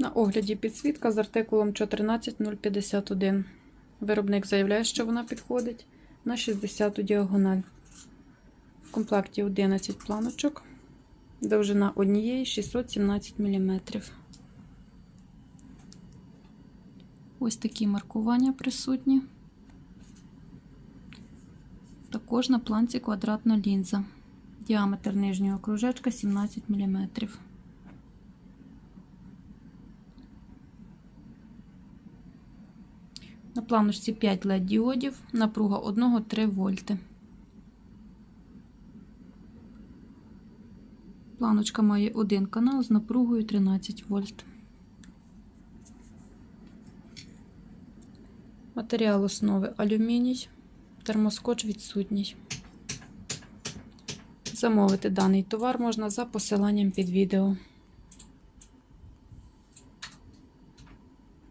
На огляді підсвітка з артикулом 14051. Виробник заявляє, що вона підходить на 60 діагональ. В комплекті 11 планочок. Довжина однієї 617 мм. Ось такі маркування присутні. Також на планці квадратна лінза. Діаметр нижнього кружечка 17 мм. На планочці 5 LED діодів, напруга 1-3 вольти. Планочка має один канал з напругою 13 вольт. Матеріал основи алюміній, термоскоч відсутній. Замовити даний товар можна за посиланням під відео.